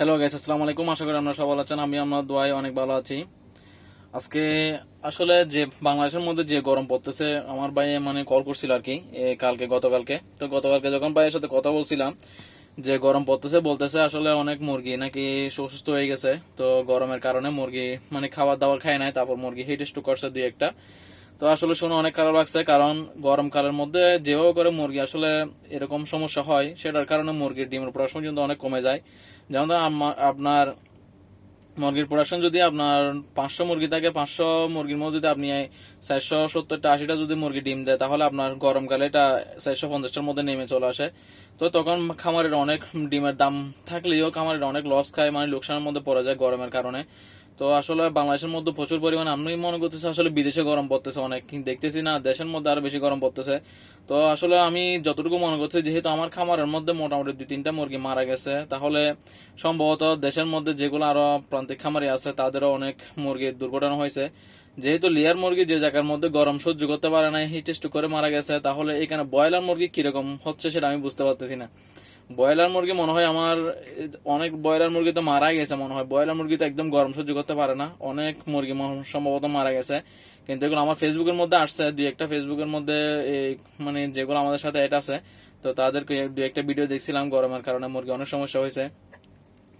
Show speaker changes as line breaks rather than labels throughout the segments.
Hello guys আসসালামু আলাইকুম। আশা করি আপনারা সবাই আছেন। আমি আপনার দোয়ায় অনেক ভালো আছি। আজকে আসলে যে বাংলাদেশের মধ্যে যে গরম পড়তেছে, আমার ভাই মানে কল করছিল আর কি কালকে, গতকালকে। তো গতকালকে যখন ভাইয়ের সাথে কথা বলছিলাম, যে গরম পড়তেছে, বলতেছে আসলে অনেক মুরগি নাকি অসুস্থ হয়ে গেছে। তো গরমের কারণে মুরগি মানে খাবার দাবার খায় নাই, তারপর মুরগি হিট স্ট্রোক করছে দুই একটা। তো আসলে শুনে অনেক খারাপ লাগছে, কারণ গরমকালের মধ্যে যেভাবে করে মুরগি আসলে এরকম সমস্যা হয়, সেটার কারণে মুরগির ডিমের প্রোডাকশন কিন্তু অনেক কমে যায়। যেমন আপনার মুরগির প্রোডাকশন যদি আপনার পাঁচশো মুরগি থাকে, পাঁচশো মুরগির মধ্যে যদি আপনি চারশো সত্তরটা, আশিটা যদি মুরগি ডিম দেয়, তাহলে আপনার গরমকালে এটা চারশো পঞ্চাশটার মধ্যে নেমে চলে আসে। তো তখন খামারের অনেক ডিমের দাম থাকলেও খামারের অনেক লস খায় মানে লোকসানের মধ্যে পড়ে যায় গরমের কারণে। তো আসলে বাংলাদেশের মধ্যে প্রচুর পরিমাণে আমি মনে করতেছি আসলে বিদেশে গরম পড়তেছে অনেক। দেখতেছি না, দেশের মধ্যে আরও বেশি গরম পড়তেছে। তো আসলে আমি যতটুকু মনে করছি, যেহেতু আমার খামারের মধ্যে মোটামুটি দুই তিনটা মুরগি মারা গেছে, তাহলে সম্ভবত দেশের মধ্যে যেগুলো আরও প্রান্তিক খামারি আছে, তাদেরও অনেক মুরগির দুর্ঘটনা হয়েছে। যেহেতু লেয়ার মুরগি যে জায়গার মধ্যে গরম সহ্য করতে পারে না হিট করে মারা গেছে, তাহলে এখানে ব্রয়লার মুরগি কীরকম হচ্ছে সেটা আমি বুঝতে পারতেছি না। ব্রয়লার মুরগি মনে হয় আমার, অনেক ব্রয়লার মুরগি তো মারা গেছে মনে হয়। ব্রয়লার মুরগি তো একদম গরম সহ্য করতে পারে না। অনেক মুরগি সম্ভবত মারা গেছে। কিন্তু এগুলো আমার ফেসবুকের মধ্যে আসছে, দুই একটা ফেসবুকের মধ্যে মানে যেগুলো আমাদের সাথে এটা আছে, তো তাদেরকে দুই একটা ভিডিও দেখছিলাম গরমের কারণে মুরগি অনেক সমস্যা হয়েছে।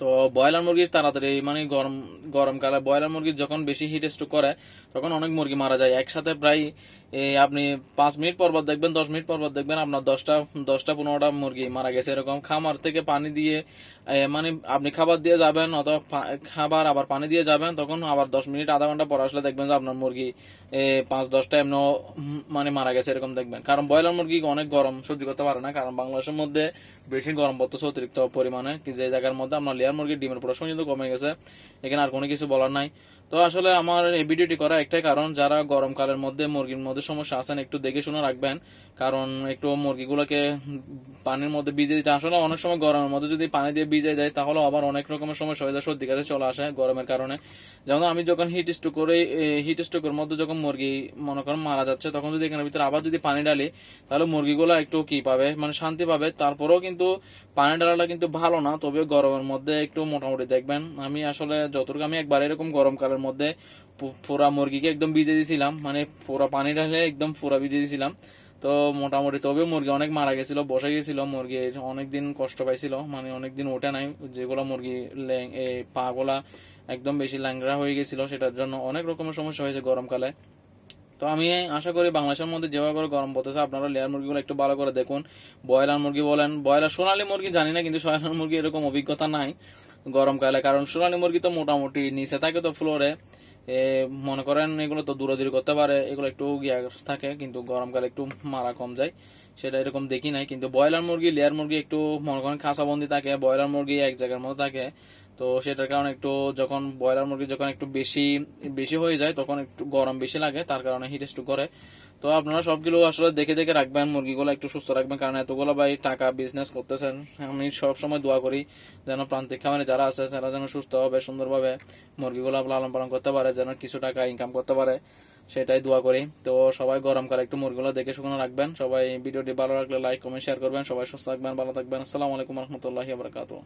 তো ব্রয়লার মুরগির তাড়াতাড়ি মানে গরম গরমকালে ব্রয়লার মুরগি যখন বেশি হিট স্ট্রোক করে, তখন অনেক মুরগি মারা যায়। একসাথে প্রায় আপনি পাঁচ মিনিট পর দেখবেন, দশ মিনিট পর দেখবেন আপনার দশটা দশটা পনেরোটা মুরগি মারা গেছে। এরকম খামার থেকে পানি দিয়ে মানে আপনি খাবার দিয়ে যাবেন অথবা খাবার আবার পানি দিয়ে যাবেন, তখন আবার দশ মিনিট, আধা ঘণ্টা পর আসলে দেখবেন যে আপনার মুরগি পাঁচ দশটা এমন মানে মারা গেছে এরকম দেখবেন। কারণ ব্রয়লার মুরগি অনেক গরম সহ্য করতে পারে না, কারণ বাংলাদেশের মধ্যে বেশি গরম পড়তেছে অতিরিক্ত পরিমাণে, যে জায়গার মধ্যে আপনার লেয়ার মুরগির ডিমের প্রোডাকশন কিন্তু কমে গেছে। এখানে আর কোনো কিছু বলার নাই। তো আসলে আমার এই ভিডিওটি করা একটাই কারণ, যারা গরমকালের মধ্যে, মুরগির মধ্যে সমস্যা আছেন, একটু দেখে শুনে রাখবেন। কারণ একটু মুরগিগুলোকে পানির মধ্যে ভিজে দিতে, আসলে অনেক সময় গরমের মধ্যে যদি পানি দিয়ে ভিজে দেয় তাহলে আবার অনেক রকমের সমস্যা হয়ে যায়, সর্দি কাশি চলে আসে গরমের কারণে। যেমন আমি যখন হিট স্ট্রোক করে হিট স্ট্রোকের মধ্যে যখন মুরগি মনে করেন মারা যাচ্ছে, তখন যদি এখানে ভিতরে আবার যদি পানি ডালি তাহলে মুরগিগুলো একটু কি পাবে? মানে শান্তি পাবে। তারপরেও কিন্তু পানি ডালাটা কিন্তু ভালো না তবে গরমের মধ্যে একটু মোটামুটি দেখবেন। আমি আসলে যতটুকু আমি একবার এরকম গরমকালের মধ্যে পুরা মুরগিকে একদম ভিজে দিয়েছিলাম। মানে পুরা পানি ঢালে একদম পুরা ভিজে দিয়েছিলাম। তো মোটামুটি তবে মুরগি অনেক মারা গেছিল, বসে গেছিল। মুরগি অনেকদিন কষ্ট পাইছিল মানে অনেক দিন ওঠে নাই। যেগুলো মুরগি ল্যাং- এই পা গোলা একদম বেশি ল্যাংরা হয়ে গেছিল, সেটার জন্য অনেক রকমের সমস্যা হয়েছে গরমকালে। তো আমি আশা করি বাংলাদেশের মধ্যে যেভাবে করে গরম পড়তেছে, আপনারা লেয়ার মুরগিগুলো একটু ভালো করে দেখুন। ব্রয়লার মুরগি বলেন, ব্রয়লার সোনালি মুরগি জানি না, কিন্তু সোনালী মুরগি এরকম অভিজ্ঞতা নাই গরমকালে কারণ সোনালী মুরগি তো মোটামুটি নিচে থাকে তো ফ্লোরে মনে করেন এগুলো তো দূরাদূরি করতে পারে, এগুলো একটু গিয়া থাকে, কিন্তু গরমকালে একটু মারা কম যায়, সেটা এরকম দেখি নাই। কিন্তু ব্রয়লার মুরগি লেয়ার মুরগি একটু মনে করেন খাঁচাবন্দি থাকে, ব্রয়লার মুরগি এক জায়গার মধ্যে থাকে তো সেটার কারণে একটু যখন ব্রয়লার মুরগি যখন একটু বেশি বেশি হয়ে যায়, তখন একটু গরম বেশি লাগে, তার কারণে হিট স্ট্রোক করে। তো আপনারা সবগুলো আসলে দেখে দেখে রাখবেন, মুরগিগুলো একটু সুস্থ রাখবেন, কারণ এতগুলো ভাই টাকা বিজনেস করতেছেন। আমি সব সময় দোয়া করি যেন প্রান্তিক খামারে যারা আছে, তারা যেন সুস্থ হবে, সুন্দরভাবে মুরগিগুলো লালন পালন করতে পারে, যেন কিছু টাকা ইনকাম করতে পারে, সেটাই দোয়া করি। তো সবাই গরমকালে একটু মুরগিগুলো দেখে শুকনো রাখবেন। সবাই ভিডিওটি ভালো লাগলে লাইক কমেন্ট শেয়ার করবেন। সবাই সুস্থ থাকবেন, ভালো থাকবেন। আসসালামু আলাইকুম রহমতুল্লাহি বারকাতুহ।